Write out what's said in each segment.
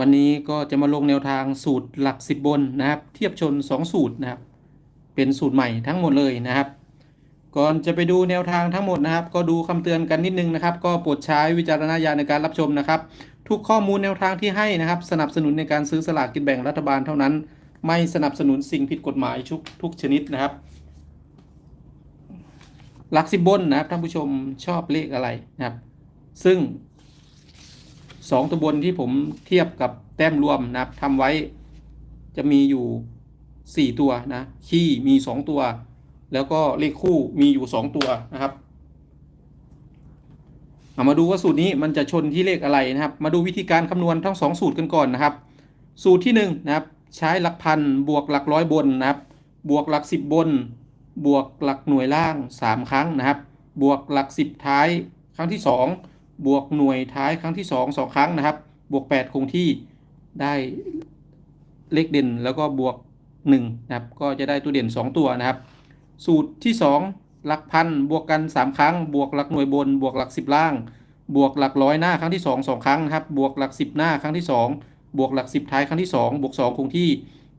วันนี้ก็จะมาลงแนวทางสูตรหลักสิบบนนะครับ เทียบชน 2 สูตรนะครับ เป็นสูตรใหม่ทั้งหมดเลยนะครับ ก่อนจะไปดูแนวทางทั้งหมดนะครับ ก็ดูคำเตือนกันนิดนึงนะครับ ก็โปรดใช้วิจารณญาณในการรับชมนะครับ ทุกข้อมูลแนวทางที่ให้นะครับ สนับสนุนในการซื้อสลากกินแบ่งรัฐบาลเท่านั้น ไม่สนับสนุนสิ่งผิดกฎหมายทุกทุกชนิดนะครับ หลักสิบบนนะครับท่านผู้ชมชอบเลขอะไรนะครับ ซึ่ง สองตัวบนที่ผมเทียบกับแต้มรวมนะครับทำไว้จะมีอยู่สี่ตัวนะขี้มีสองตัว แล้วก็เลขคู่มีอยู่สองตัวนะครับเอามาดูว่าสูตรนี้มันจะชนที่เลขอะไรนะครับ มาดูวิธีการคำนวณทั้งสองสูตรกันก่อนนะครับ สูตรที่หนึ่งนะครับ ใช้หลักพันบวกหลักร้อยบนนะครับ บวกหลักสิบบน บวกหลักหน่วยล่าง 3 ครั้งนะครับ บวกหลัก 10 ท้ายครั้งที่ 2 บวกหน่วยท้ายครั้งที่ 2 2 ครั้งนะครับ บวก 8 คงที่ได้เลขเด่นแล้วก็บวก 1 นะครับ ก็จะได้ตัวเด่น 2 ตัวนะครับ สูตรที่ 2 หลักพันบวกกัน 3 ครั้ง บวกหลักหน่วยบน บวกหลัก 10 ล่าง บวกหลักร้อยหน้าครั้งที่ 2 2 ครั้งนะครับ บวกหลัก 10 หน้าครั้งที่ 2 บวกหลัก 10 ท้ายครั้งที่ 2 บวก 2 คงที่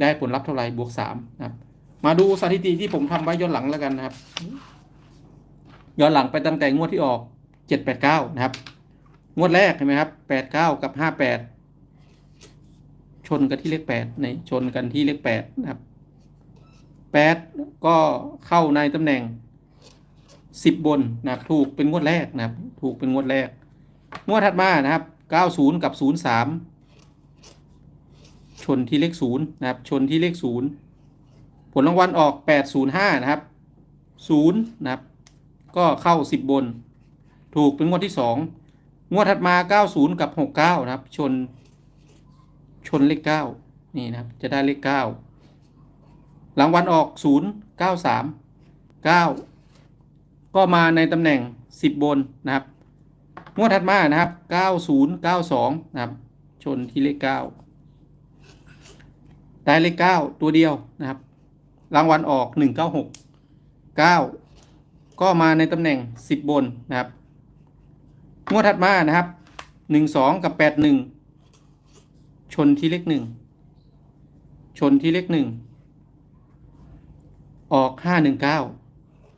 ได้ผลลัพธ์เท่าไหร่บวก3นะครับมาดูสถิติที่ผมทำไว้ย้อนหลังแล้วกันนะครับ ย้อนหลังไปตั้งแต่งวดที่ออก เจ็ดแปดเก้านะครับ งวดแรกเห็นไหมครับแปดเก้ากับห้าแปดชนกันที่เลขแปดในชนกันที่เลขแปดนะครับแปดก็เข้าในตำแหน่งสิบบนนะครับถูกเป็นงวดแรกนะครับ ถูกเป็นงวดแรก งวดถัดมานะครับเก้าศูนย์กับศูนย์สามชนที่เลขศูนย์นะครับ ชนที่เลขศูนย์ผลรางวัลออก805นะครับ0นะครับ ก็เข้า10บน ถูกเป็นงวดที่2งวดถัดมา90กับ69นะครับ ชน ชนเลข9นี่นะครับ จะได้เลข9รางวัลออก0 93 9ก็มาในตำแหน่ง10บนนะครับ งวดถัดมานะครับ90 92นะครับ ชนที่เลข9ได้เลข9ตัวเดียวนะครับ รางวัลออก196 9ก็มาในตำแหน่ง10บนนะครับ งวดถัดมานะครับ12กับ81ชนที่เลข1ชนที่เลข1ออก519เก้า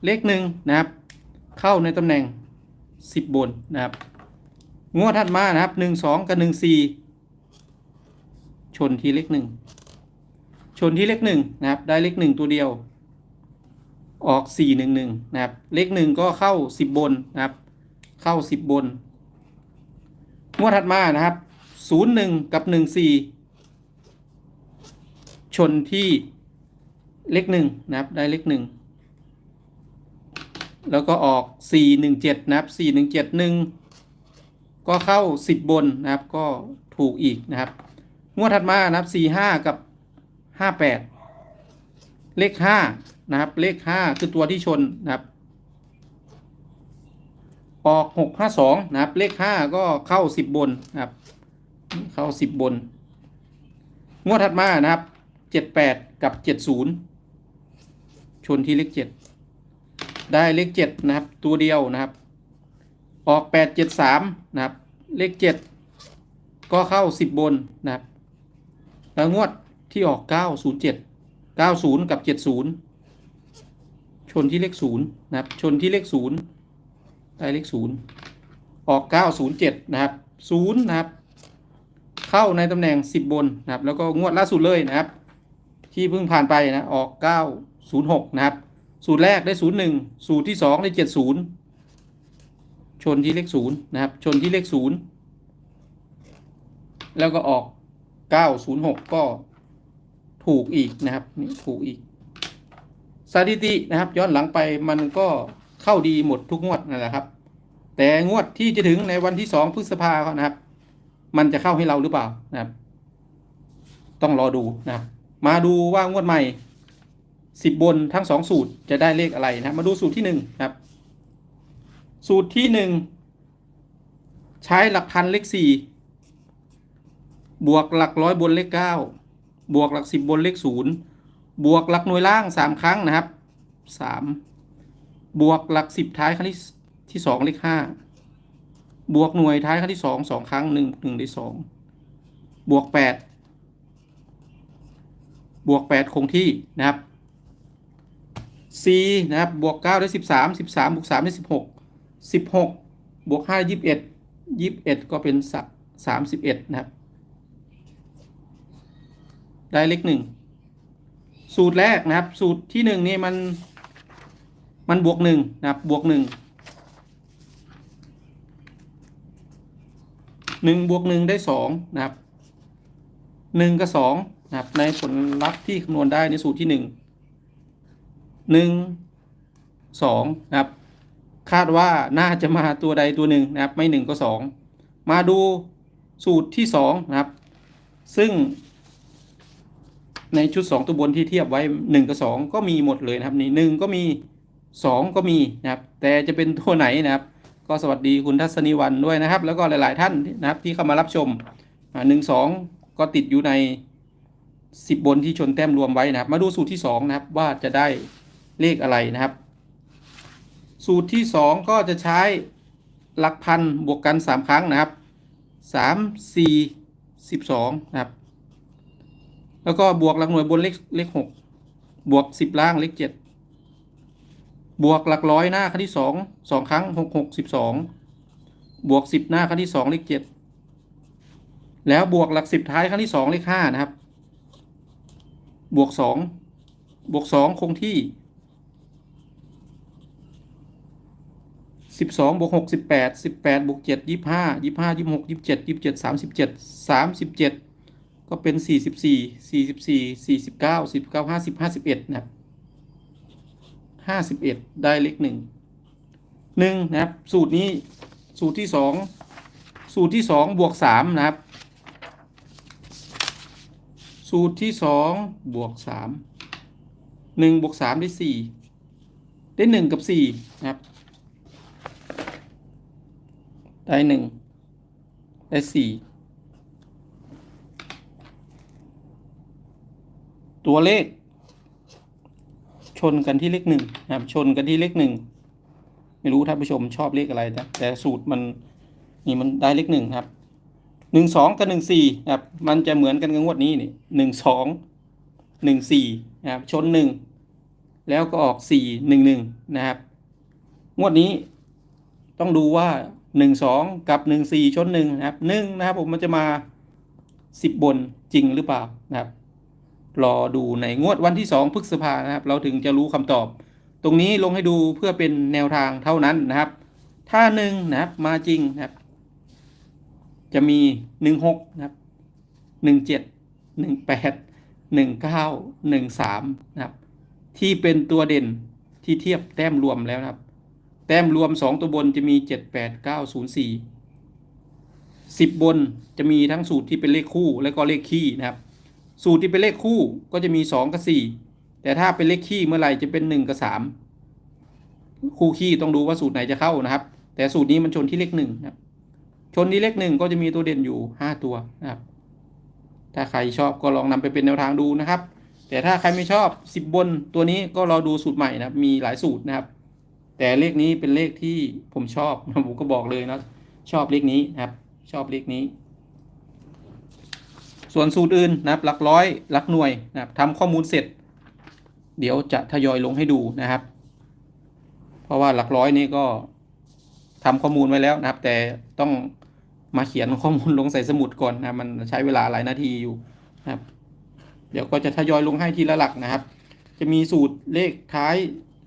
เลข1นะครับ เข้าในตำแหน่ง10บบนนะครับ งวดถัดมานะครับ12กับ14ชนที่เลข1ชนที่เลขหนึ่งนะครับ ได้เลขหนึ่งตัวเดียว ออกสี่หนึ่งหนึ่งนะครับ เลขหนึ่งก็เข้าสิบบนนะครับ เข้าสิบบน งวดถัดมานะครับศูนย์หนึ่งกับหนึ่งสี่ชนที่เลขหนึ่งนะครับได้เลขหนึ่งแล้วก็ออกสี่หนึ่งเจ็ดนะครับสี่หนึ่งเจ็ดหนึ่งก็เข้าสิบบนนะครับ ก็ถูกอีกนะครับ งวดถัดมานะครับสี่ห้ากับห้าแปดเลขห้านะครับ เลขห้าคือตัวที่ชนนะครับ ออกหกห้าสองนะครับ เลขห้าก็เข้าสิบบนนะครับ เข้าสิบบน งวดถัดมานะครับเจ็ดแปดกับเจ็ดศูนย์ชนที่เลขเจ็ดได้เลขเจ็ดนะครับ ตัวเดียวนะครับ ออกแปดเจ็ดสามนะครับ เลขเจ็ดก็เข้าสิบบนนะครับ แล้วงวดที่ออก907 90กับ70ชนที่เลข0นะครับ ชนที่เลข0 ได้เลข0ออก907นะครับ0นะครับ เข้าในตำแหน่ง10บนนะครับ แล้วก็งวดล่าสุดเลยนะครับ ที่เพิ่งผ่านไปนะออก906นะครับ สูตรแรกได้01สูตรที่2ได้70ชนที่เลข0นะครับ ชนที่เลข0แล้วก็ออก 906 ก็ถูกอีกนะครับนี่ถูกอีกสถิตินะครับ ย้อนหลังไปมันก็ เข้าดีหมดทุกงวดนั่นแหละครับ แต่งวดที่จะถึงในวันที่สองพฤษภาเขานะครับ มันจะเข้าให้เราหรือเปล่านะครับ ต้องรอดูนะครับ มาดูว่างวดใหม่สิบบนทั้งสองสูตรจะได้เลขอะไรนะรมาดูสูตรที่หนึ่งครับ สูตรที่หนึ่งใช้หลักพันเลขสี่บวกหลักร้อยบนเลขเก้าบวกหลักสิบบนเลขศูนย์บวกหลักหน่วยล่างสามครั้งนะครับสาม บวกหลักสิบท้ายครั้งที่ที่สองเลขห้าบวกหน่วยท้ายครั้งที่สองสองครั้งหนึ่งหนึ่งได้สองบวกแปดบวกแปดคงที่นะครับ c นะครับบวกเก้าได้สิบสามสิบสามบวกสามได้สิบหกสิบหกบวกห้ายี่สิบเอ็ดยี่สิบเอ็ดก็เป็นสามสิบเอ็ดนะครับ ได้เลขหนึ่งสูตรแรกนะครับ สูตรที่หนึ่งนี่มัน มันบวกหนึ่งนะครับบวกหนึ่งหนึ่งบวกหนึ่งได้สองนะครับหนึ่งกับสองนะครับในผลลัพธ์ที่คำนวณได้ในสูตรที่หนึ่งหนึ่งสองนะครับ คาดว่าน่าจะมาตัวใดตัวหนึ่งนะครับ ไม่หนึ่งก็สองมาดูสูตรที่สองนะครับ ซึ่ง ในชุด2ตัวบนที่เทียบไว้1กับ2ก็มีหมดเลยนะครับนี่หนึ่งก็มี 2 ก็มีนะครับแต่จะเป็นตัวไหนนะครับ ก็สวัสดีคุณทัศนีวันด้วยนะครับ แล้วก็หลาย ๆ ท่านนะครับที่เข้ามารับชมหนึ่งสองก็ติดอยู่ใน 10 บนที่ชนแต้มรวมไว้นะครับ มาดูสูตรที่ 2 นะครับว่าจะได้เลขอะไรนะครับ สูตรที่ 2 ก็จะใช้หลักพันบวกกัน 3 ครั้งนะครับ 3 4 12 นะครับ แล้วก็บวกหลักหน่วยบนเลขเลขหกบวกสิบล่างเลขเจ็ด บวกหลักร้อยหน้าครั้งที่สองสองครั้งหกหกสิบสองบวกสิบหน้าครั้งที่สองเลขเจ็ดแล้วบวกหลักสิบท้ายครั้งที่สองเลขห้านะครับ บวกสองบวกสองคงที่สิบสองบวกหกสิบแปดสิบแปดบวกเจ็ดยี่ห้ายี่ห้ายี่หกยี่เจ็ดยี่เจ็ดสามสิบเจ็ดสามสิบเจ็ดก็เป็น44 44 49 49 50 51นะครับ 51ได้เลขหนึ่งหนึ่งนะครับ สูตรนี้สูตรที่สองสูตรที่สองบวกสามนะครับ สูตรที่สองบวกสามหนึ่งบวกสามได้สี่ได้หนึ่งกับสี่นะครับ ได้หนึ่งได้สี่ตัวเลข ชนกันที่เลขหนึ่งนะครับชนกันที่เลขหนึ่งไม่รู้ท่านผู้ชมชอบเลขอะไรนะแต่สูตรมันนี่มันได้เลขหนึ่งครับหนึ่งสองกับหนึ่งสี่นะครับมันจะเหมือนกันกับงวดนี้นี่หนึ่งสองหนึ่งสี่นะครับชนหนึ่งแล้วก็ออกสี่หนึ่งหนึ่งนะครับ งวดนี้ต้องดูว่าหนึ่งสองกับหนึ่งสี่ชนหนึ่งนะครับหนึ่งนะครับผมมันจะมาสิบบนจริงหรือเปล่านะครับ รอดูในงวดวันที่สองพฤษภานะครับ เราถึงจะรู้คำตอบ ตรงนี้ลงให้ดูเพื่อเป็นแนวทางเท่านั้นนะครับ ถ้าหนึ่งนะครับมาจริงนะครับ จะมีหนึ่งหกนะครับหนึ่งเจ็ดหนึ่งแปดหนึ่งเก้าหนึ่งสามนะครับ ที่เป็นตัวเด่นที่เทียบแต้มรวมแล้วนะครับ แต้มรวมสองตัวบนจะมีเจ็ดแปดเก้าศูนย์สี่สิบบนจะมีทั้งสูตรที่เป็นเลขคู่และก็เลขคี่นะครับ สูตรที่เป็นเลขคู่ก็จะมีสองกับสี่แต่ถ้าเป็นเลขคี่เมื่อไหร่จะเป็นหนึ่งกับสามคู่คี่ต้องดูว่าสูตรไหนจะเข้านะครับ แต่สูตรนี้มันชนที่เลขหนึ่งนะครับ ชนที่เลขหนึ่งก็จะมีตัวเด่นอยู่ห้าตัวนะครับ ถ้าใครชอบก็ลองนำไปเป็นแนวทางดูนะครับ แต่ถ้าใครไม่ชอบสิบบนตัวนี้ก็รอดูสูตรใหม่นะครับ มีหลายสูตรนะครับ แต่เลขนี้เป็นเลขที่ผมชอบผมก็บอกเลยนะชอบเลขนี้นะครับ ชอบเลขนี้ ส่วนสูตรอื่นนะครับหลักร้อยหลักหน่วยนะครับทำข้อมูลเสร็จ เดี๋ยวจะทยอยลงให้ดูนะครับ เพราะว่าหลักร้อยนี้ก็ทำข้อมูลไว้แล้วนะครับ แต่ต้องมาเขียนข้อมูลลงใส่สมุดก่อนนะมันใช้เวลาหลายนาทีอยู่นะครับ เดี๋ยวก็จะทยอยลงให้ทีละหลักนะครับ จะมีสูตรเลขท้าย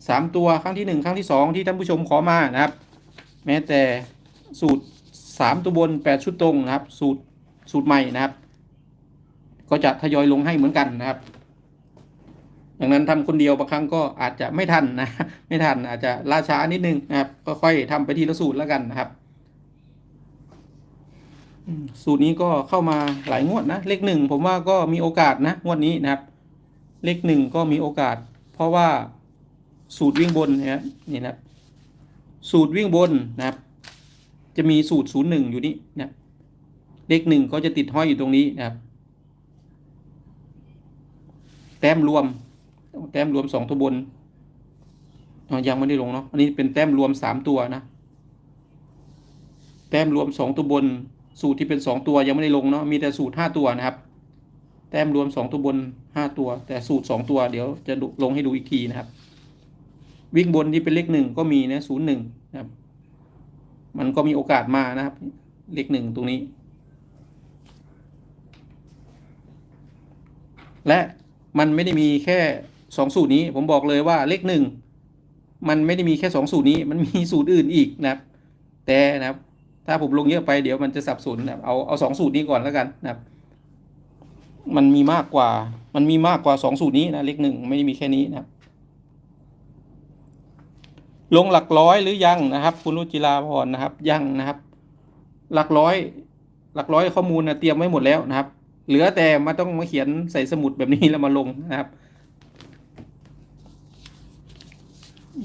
สามตัวครั้งที่หนึ่งครั้งที่สองที่ท่านผู้ชมขอมานะครับ แม้แต่สูตรสามตัวบนแปดชุดตรงนะครับ สูตรสูตรใหม่นะครับ ก็จะทยอยลงให้เหมือนกันนะครับ ดังนั้นทำคนเดียวบางครั้งก็อาจจะไม่ทันนะ ไม่ทันอาจจะล่าช้านิดนึงนะครับ ก็ค่อยทำไปทีละสูตรแล้วกันนะครับ สูตรนี้ก็เข้ามาหลายงวดนะ เลขหนึ่งผมว่าก็มีโอกาสนะงวดนี้นะครับ เลขหนึ่งก็มีโอกาส เพราะว่าสูตรวิ่งบนนะครับนี่นะครับ สูตรวิ่งบนนะครับ จะมีสูตรศูนย์หนึ่งอยู่นี่นะเลขหนึ่งก็จะติดห้อยอยู่ตรงนี้นะครับ แต้มรวม แต้มรวมสองตัวบนยังไม่ได้ลงเนาะอันนี้เป็นแต้มรวมสามตัวนะ แต้มรวมสองตัวบน สูตรที่เป็นสองตัวยังไม่ได้ลงเนาะมีแต่สูตรห้าตัวนะครับ แต้มรวมสองตัวบนห้าตัว แต่สูตรสองตัว เดี๋ยวจะลงให้ดูอีกทีนะครับ วิ่งบนที่เป็นเลขหนึ่งก็มีนะศูนย์หนึ่งนะครับ มันก็มีโอกาสมานะครับ เลขหนึ่งตรงนี้ และ มันไม่ได้มีแค่สองสูตรนี้ ผมบอกเลยว่าเลขหนึ่งมันไม่ได้มีแค่สองสูตรนี้ มันมีสูตรอื่นอีกนะครับ แต่นะครับ ถ้าผมลงเยอะไปเดี๋ยวมันจะสับสนนะครับเอาเอาสองสูตรนี้ก่อนแล้วกันนะครับ มันมีมากกว่า มันมีมากกว่าสองสูตรนี้นะเลขหนึ่งไม่ได้มีแค่นี้นะครับ ลงหลักร้อยหรือยังนะครับ คุณรุจิราพรนะครับยังนะครับ หลักร้อย หลักร้อยข้อมูลนะเตรียมไว้หมดแล้วนะครับ เหลือแต่มาต้องมาเขียนใส่สมุดแบบนี้แล้วมาลงนะครับ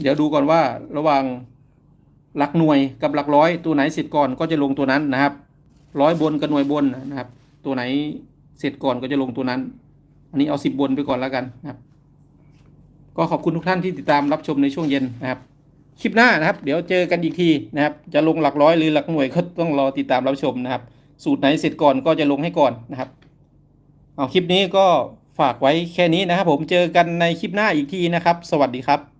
เดี๋ยวดูก่อนว่าระหว่างหลักหน่วยกับหลักร้อยตัวไหนเสร็จก่อนก็จะลงตัวนั้นนะครับ ร้อยบนกับหน่วยบนนะครับ ตัวไหนเสร็จก่อนก็จะลงตัวนั้น อันนี้เอาสิบบนไปก่อนแล้วกันนะครับ ก็ขอบคุณทุกท่านที่ติดตามรับชมในช่วงเย็นนะครับคลิปหน้านะครับ เดี๋ยวเจอกันอีกทีนะครับ จะลงหลักร้อยหรือหลักหน่วยก็ต้องรอติดตามรับชมนะครับ สูตรไหนเสร็จก่อนก็จะลงให้ก่อนนะครับ เอาคลิปนี้ก็ฝากไว้แค่นี้นะครับผมเจอกันในคลิปหน้าอีกทีนะครับ สวัสดีครับ